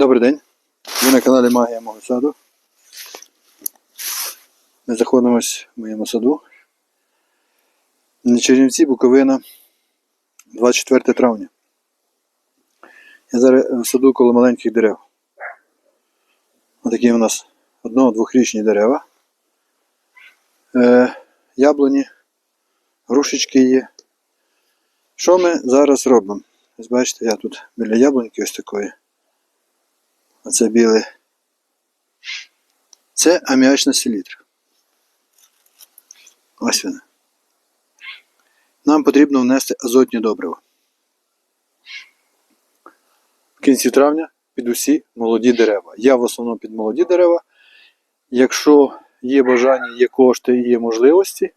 Добрий день. Ви на каналі Магія мого саду. Ми знаходимося в моєму саду. На Чернівці, Буковина, 24 травня. Я зараз в саду коло маленьких дерев. Отакі у нас одно-двохрічні дерева. Е, яблуні, грушечки є. Що ми зараз робимо? Ось бачите, я тут біля яблуньки ось такої. Оце біле. Це аміачна селітра. Ось вона. Нам потрібно внести азотні добрива. В кінці травня під усі молоді дерева. Я в основному під молоді дерева. Якщо є бажання, є кошти і є можливості,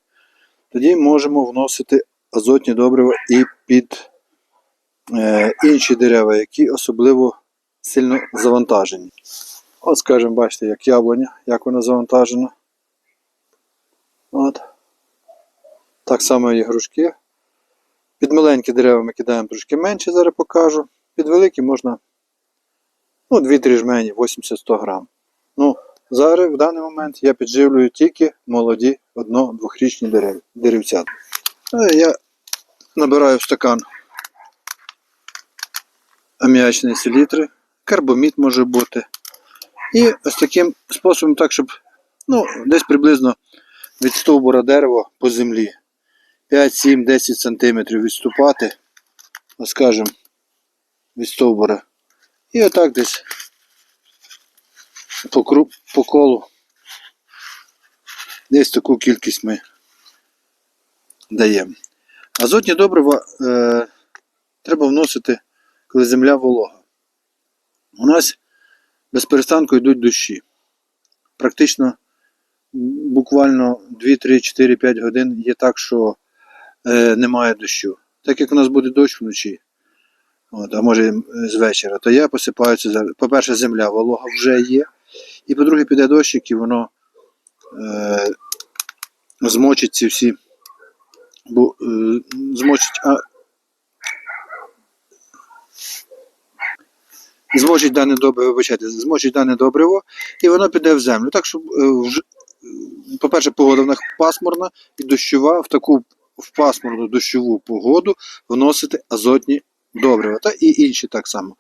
тоді можемо вносити азотні добрива і під е, інші дерева, які особливо сильно завантажені. От, скажімо, бачите, як яблуня, як вона завантажена. От. Так само і грушки. Під маленькі дерева ми кидаємо трошки менше, зараз покажу. Під великі можна ну, 2-3 жмені, 80-100 грам. Ну, зараз в даний момент я підживлюю тільки молоді одно-двохрічні дерев, деревця. Е, Я набираю в стакан аміачної селітри, карбомід може бути. І ось таким способом, так, щоб ну, десь приблизно від стовбура дерева по землі 5, 7, 10 см відступати, ну, скажімо, від стовбура. І отак десь по, кру- по колу. Десь таку кількість ми даємо. Азотні добрива е, треба вносити, коли земля волога. У нас без перестанку йдуть дощі. Практично буквально 2, 3, 4, 5 годин є так, що е, немає дощу. Так як у нас буде дощ вночі, от, а може з вечора, то я посипаю це. за- По-перше, земля волога вже є. І по-друге, піде дощик і воно е, змочить ці всі. Бо, е, змочить, а, змочить дане добриво, вибачайте, змочить дане добриво, і воно піде в землю. Так, щоб, е, е, по-перше, погода в них пасмурна і дощова, в таку в пасмурну дощову погоду вносити азотні добрива. Та і інші так само.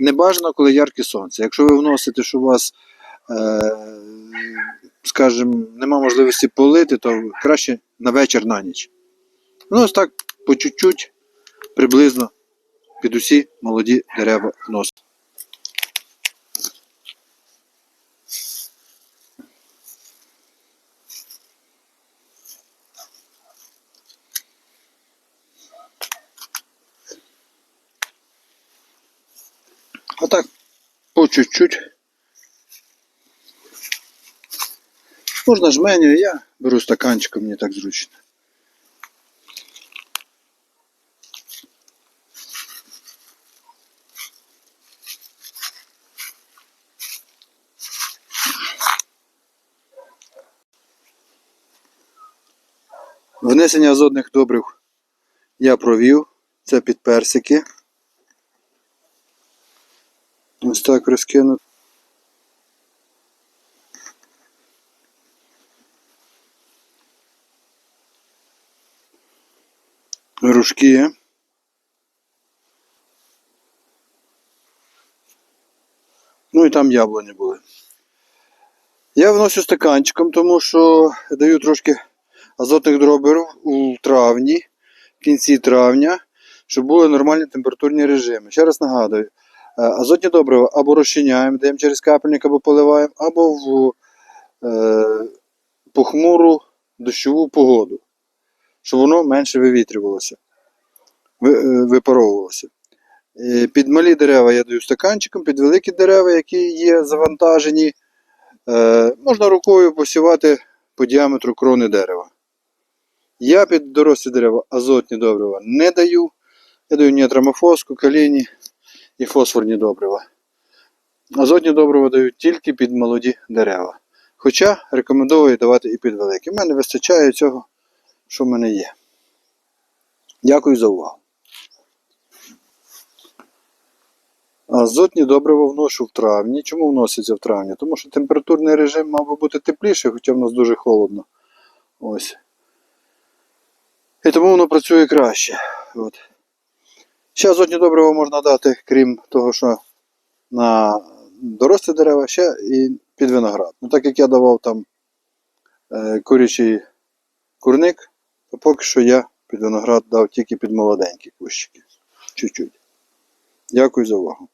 Не бажано, коли ярке сонце. Якщо ви вносите, що у вас, е, скажімо, нема можливості полити, то краще на вечір на ніч. Ну, ось так по чуть-чуть, приблизно під усі молоді дерева вносити. Отак по чуть-чуть. Можна жменю, я беру стаканчиком, мені так зручно. Внесення азотних добрив я провів. Це під персики. Ось так розкину. Рушки. Ну і там яблуні були. Я вносю стаканчиком, тому що даю трошки азотних дробів у травні, в кінці травня, щоб були нормальні температурні режими. Ще раз нагадую, азотні добрива або розчиняємо, даємо через капельник, або поливаємо, або в е, похмуру дощову погоду, щоб воно менше вивітрювалося, е, випаровувалося. Е, Під малі дерева я даю стаканчиком, під великі дерева, які є завантажені, е, можна рукою посівати по діаметру крони дерева. Я під дорослі дерева азотні добрива не даю. Я даю нітрамофоску, каліні і фосфорні добрива. Азотні добрива дають тільки під молоді дерева. Хоча рекомендую давати і під великі. У мене вистачає цього, що в мене є. Дякую за увагу. Азотні добрива вношу в травні. Чому вносяться в травні? Тому що температурний режим мав би бути тепліший, хоча в нас дуже холодно. Ось. І тому воно працює краще. От. Ще азотні добрива можна дати, крім того, що на дорослі дерева, ще і під виноград. Ну, так як я давав там е, курячий курник, то поки що я під виноград дав тільки під молоденькі кущики. Чуть-чуть. Дякую за увагу.